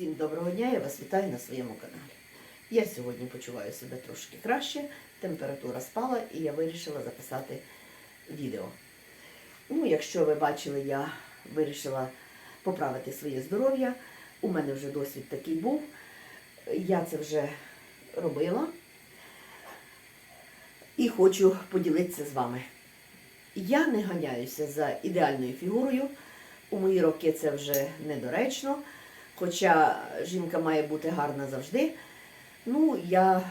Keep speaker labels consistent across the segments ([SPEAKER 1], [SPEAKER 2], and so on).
[SPEAKER 1] Усім доброго дня, я вас вітаю на своєму каналі. Я сьогодні почуваю себе трошки краще, температура спала і я вирішила записати відео. Ну, якщо ви бачили, я вирішила поправити своє здоров'я. У мене вже досвід такий був. Я це вже робила і хочу поділитися з вами. Я не ганяюся за ідеальною фігурою. У мої роки це вже недоречно. Хоча жінка має бути гарна завжди. Ну, я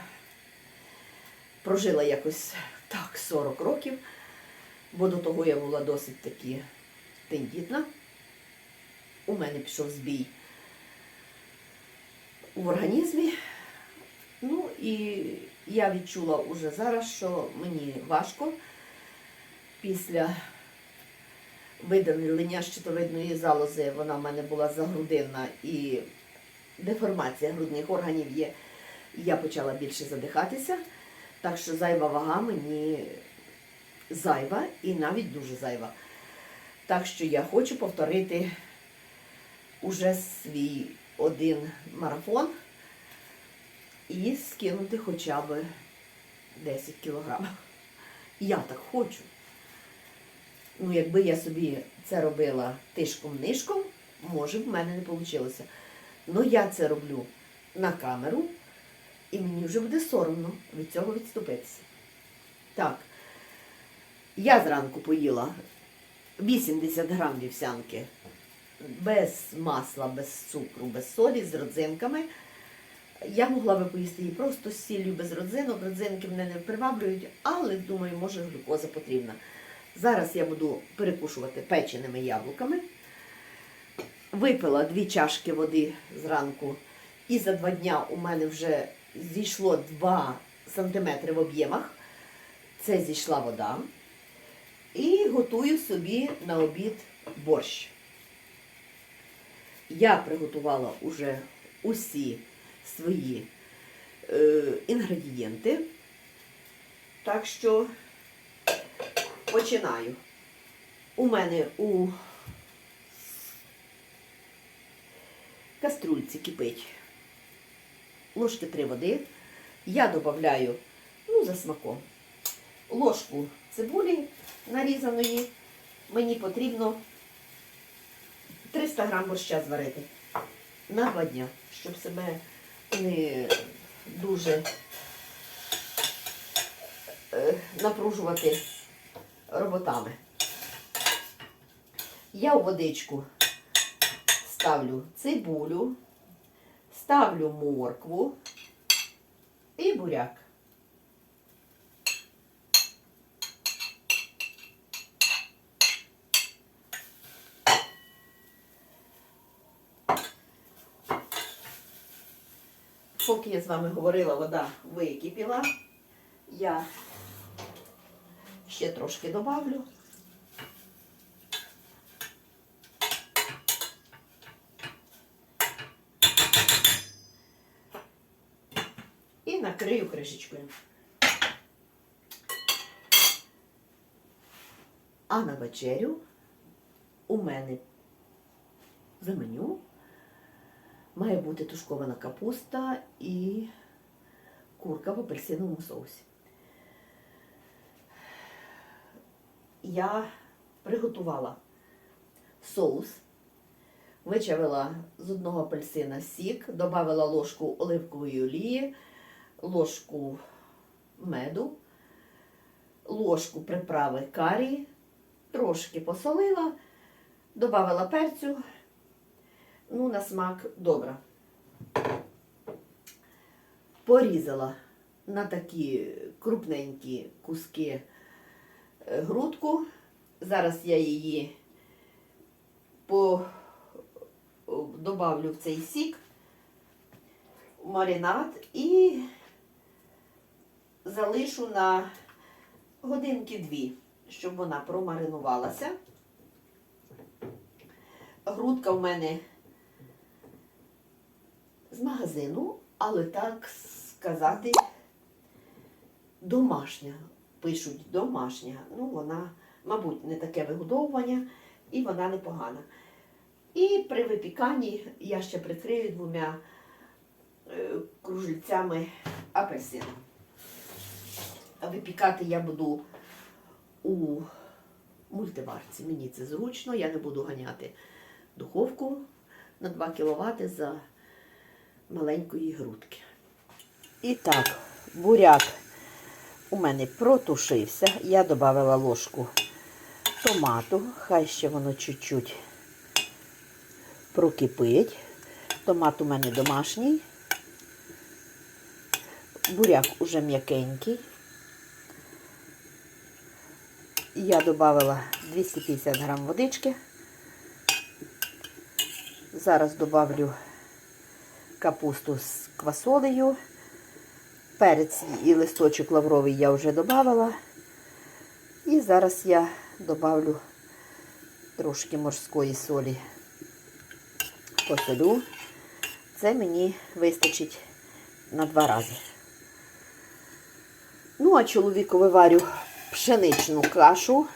[SPEAKER 1] прожила якось так 40 років, бо до того я була досить таки тендітна. У мене пішов збій в організмі. Ну і я відчула уже зараз, що мені важко після видалення щитовидної залози, вона в мене була загрудинна і деформація грудних органів є. Я почала більше задихатися, так що зайва вага мені зайва і навіть дуже зайва. Так що я хочу повторити уже свій один марафон і скинути хоча б 10 кілограмів. Я так хочу. Ну, якби я собі це робила тишком-нишком, може б в мене не вийшло. Ну я це роблю на камеру, і мені вже буде соромно від цього відступитися. Так, я зранку поїла 80 грам вівсянки без масла, без цукру, без солі, з родзинками. Я могла би поїсти її просто з сіллю без родзинок. Родзинки мене не приваблюють, але думаю, може глюкоза потрібна. Зараз я буду перекушувати печеними яблуками. Випила дві чашки води зранку, і за два дня у мене вже зійшло 2 см в об'ємах. Це зійшла вода. І готую собі на обід борщ. Я приготувала уже усі свої е, інгредієнти. Так що починаю. У мене у каструльці кипить ложки 3 води. Я додаю, ну, за смаком, ложку цибулі нарізаної. Мені потрібно 300 грам борща зварити на два дня, щоб себе не дуже е, напружувати роботами. Я у водичку ставлю цибулю, ставлю моркву і буряк. Поки я з вами говорила, вода википіла. Я ще трошки добавлю. І накрию кришечкою. А на вечерю у мене за меню має бути тушкована капуста і курка в апельсиновому соусі. Я приготувала соус, вичавила з одного апельсина сік, додала ложку оливкової олії, ложку меду, ложку приправи карі, трошки посолила, додала перцю, ну, на смак добре. Порізала на такі крупненькі куски грудку. Зараз я її по... добавлю в цей сік, маринад і залишу на годинки дві, щоб вона промаринувалася. Грудка в мене з магазину, але так сказати, домашня. Пишуть домашня. Ну, вона, мабуть, не таке вигодовування і вона непогана. І при випіканні я ще прикрию двома е, кружельцями апельсину. Випікати я буду у мультиварці. Мені це зручно, я не буду ганяти духовку на 2 кВт за маленької грудки. І так, буряк у мене протушився. Я додала ложку томату, хай ще воно чуть-чуть прокипить. Томат у мене домашній. Буряк уже м'якенький. Я додала 250 грам водички. Зараз добавлю капусту з квасолею. Перець і листочок лавровий я вже додавала. І зараз я добавлю трошки морської солі. Посолю. Це мені вистачить на два рази. Ну, а чоловіку виварю пшеничну кашу,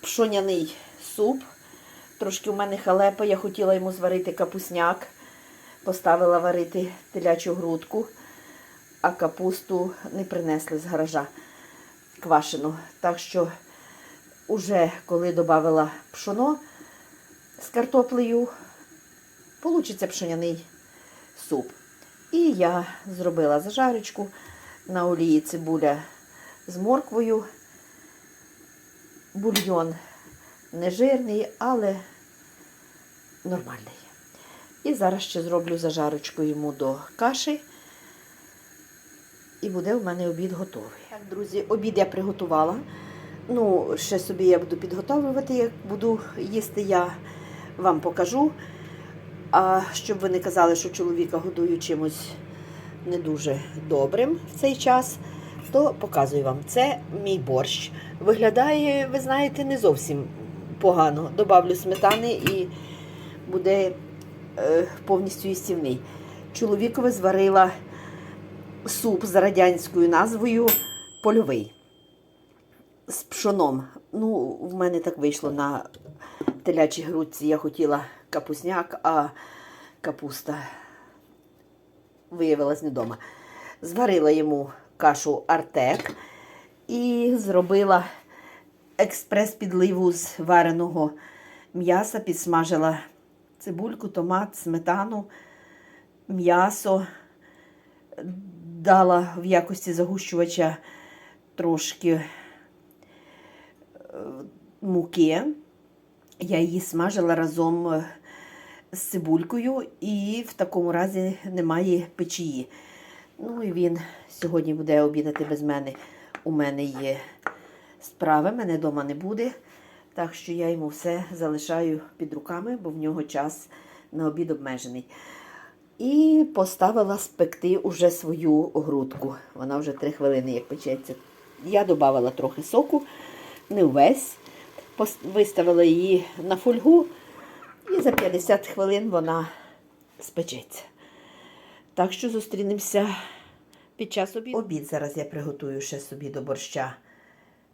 [SPEAKER 1] пшоняний суп. Трошки у мене халепа, я хотіла йому зварити капусняк, поставила варити телячу грудку, а капусту не принесли з гаража квашену. Так що, уже коли додавала пшоно з картоплею, получиться пшоняний суп. І я зробила зажарочку на олії цибуля з морквою. Бульйон не жирний, але нормальний. І зараз ще зроблю зажарочку йому до каші. І буде в мене обід готовий. Так, друзі, обід я приготувала. Ну, ще собі я буду підготовлювати, як буду їсти, я вам покажу. А щоб ви не казали, що чоловіка годую чимось не дуже добрим в цей час, то показую вам. Це мій борщ. Виглядає, ви знаєте, не зовсім погано. Добавлю сметани і буде повністю їстівний. Чоловікові зварила суп з радянською назвою польовий. З пшоном. Ну, в мене так вийшло на телячій грудці. Я хотіла капусняк, а капуста виявилась не вдома. Зварила йому кашу артек і зробила експрес-підливу з вареного м'яса, підсмажила цибульку, томат, сметану, м'ясо, дала в якості загущувача трошки е, муки. Я її смажила разом е, з цибулькою і в такому разі немає печії. Ну і він сьогодні буде обідати без мене. У мене є справи, мене вдома не буде. Так що я йому все залишаю під руками, бо в нього час на обід обмежений. І поставила спекти уже свою грудку. Вона вже 3 хвилини як печеться. Я додавала трохи соку, не увесь. Виставила її на фольгу, і за 50 хвилин вона спечеться. Так що зустрінемося під час обіду. Обід зараз я приготую ще собі до борща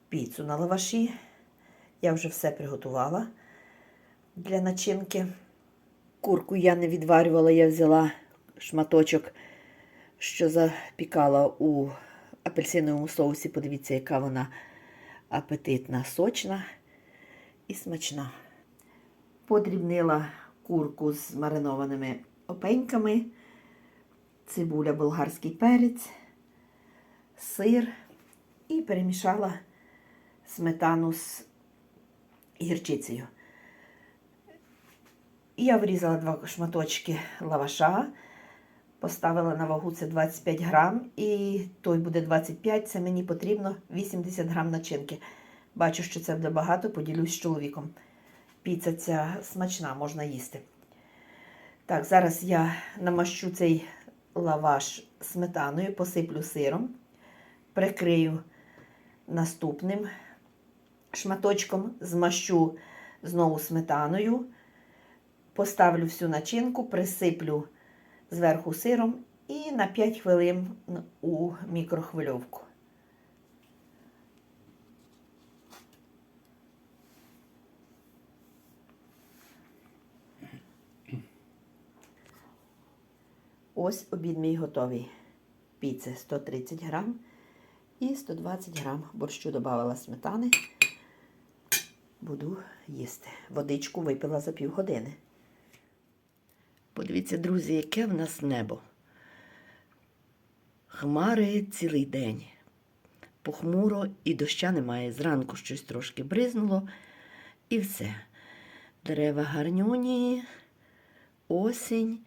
[SPEAKER 1] піцу на лаваші. Я вже все приготувала для начинки. Курку я не відварювала, я взяла шматочок, що запікала у апельсиновому соусі. Подивіться, яка вона апетитна, сочна і смачна. Подрібнила курку з маринованими опеньками, цибуля, болгарський перець, сир і перемішала сметану з гірчицею. Я врізала два шматочки лаваша, поставила на вагу це 25 грам, і той буде 25, це мені потрібно 80 грам начинки. Бачу, що це буде багато, поділюсь з чоловіком. Піца ця смачна, можна їсти. Так, зараз я намащу цей лаваш сметаною, посиплю сиром, прикрию наступним шматочком, змащу знову сметаною, поставлю всю начинку, присиплю зверху сиром і на 5 хвилин у мікрохвильовку. Ось обід мій готовий. Піци 130 грам і 120 грам борщу додавала сметани. Буду їсти. Водичку випила за півгодини. Подивіться, друзі, яке в нас небо. Хмари цілий день. Похмуро і доща немає. Зранку щось трошки бризнуло і все. Дерева гарнюні, осінь,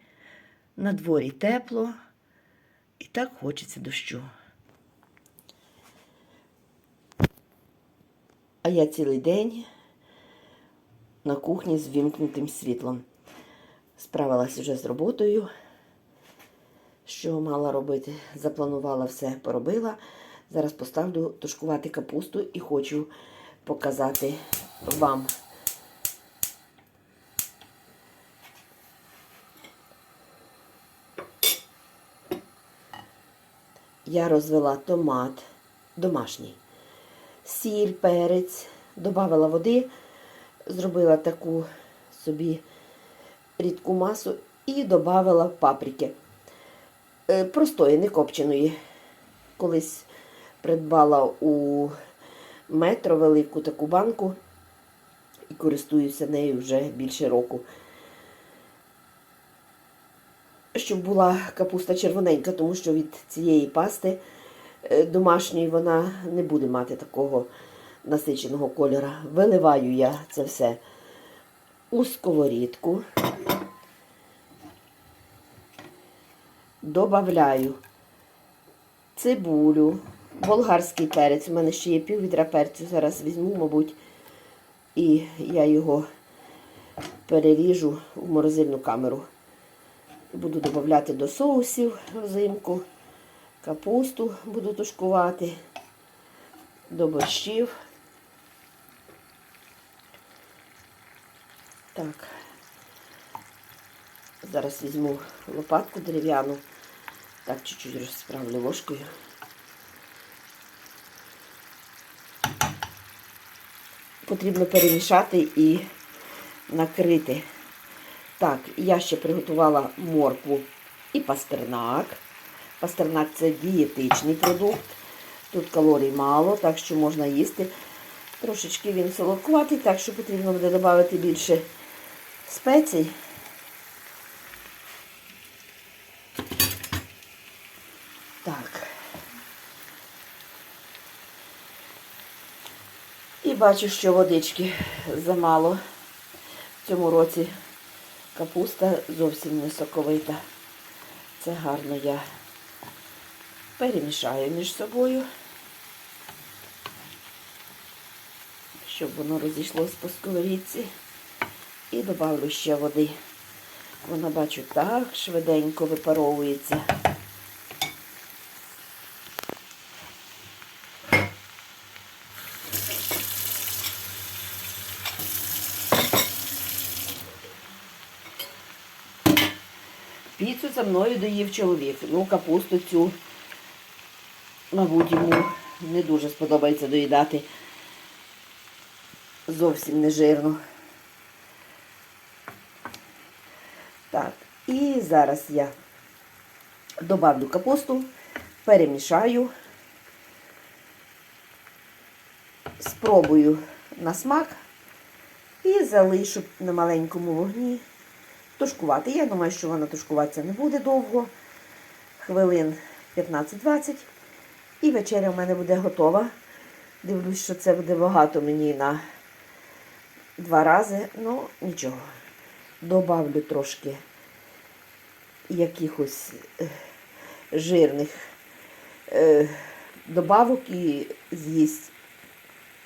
[SPEAKER 1] на дворі тепло, і так хочеться дощу. А я цілий день на кухні з вімкнутим світлом. Справилась вже з роботою, що мала робити. Запланувала все, поробила. Зараз поставлю тушкувати капусту і хочу показати вам. Я розвела томат домашній, сіль, перець, додавала води, зробила таку собі рідку масу і додавала паприки. Е, Простої, не копченої. Колись придбала у метро велику таку банку і користуюся нею вже більше року. Щоб була капуста червоненька, тому що від цієї пасти е, домашньої вона не буде мати такого насиченого кольора. Виливаю я це все у сковорідку. Добавляю цибулю, болгарський перець. У мене ще є пів відра перцю. Зараз візьму, мабуть, і я його переріжу в морозильну камеру. Буду додавати до соусів взимку, капусту буду тушкувати, до борщів. Так. Зараз візьму лопатку дерев'яну. Так, чуть-чуть розправлю ложкою. Потрібно перемішати і накрити. Так, я ще приготувала моркву і пастернак. Пастернак це дієтичний продукт. Тут калорій мало, так що можна їсти. Трошечки він солодкуватий, так що потрібно буде додати більше спецій. Так. І бачу, що водички замало. В цьому році капуста зовсім не соковита. Це гарно я перемішаю між собою, щоб воно розійшлось по сковорідці. І додавлю ще води. Вона, бачу, так швиденько випаровується. Піцу за мною доїв чоловік. Ну, капусту цю, мабуть, йому не дуже сподобається доїдати. Зовсім не жирно. Так, і зараз я добавлю капусту, перемішаю, спробую на смак і залишу на маленькому вогні тушкувати. Я думаю, що вона тушкуватися не буде довго, хвилин 15-20. І вечеря в мене буде готова. Дивлюсь, що це буде багато мені на два рази. Ну, нічого. Добавлю трошки якихось е, жирних е, добавок і з'їсть.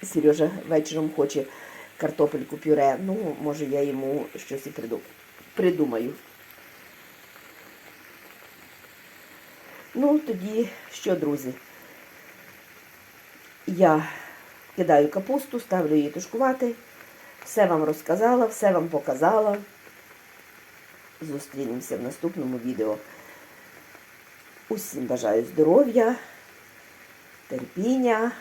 [SPEAKER 1] Сережа вечором хоче картопельку пюре. Ну, може, я йому щось і придумаю придумаю. Ну, тоді що, друзі? Я кидаю капусту, ставлю її тушкувати. Все вам розказала, все вам показала. Зустрінемося в наступному відео. Усім бажаю здоров'я, терпіння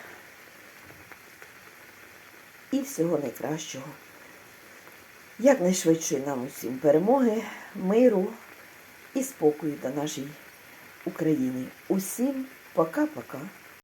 [SPEAKER 1] і всього найкращого. Якнайшвидшої нам усім перемоги, миру
[SPEAKER 2] і спокою до нашій Україні. Усім пока-пока.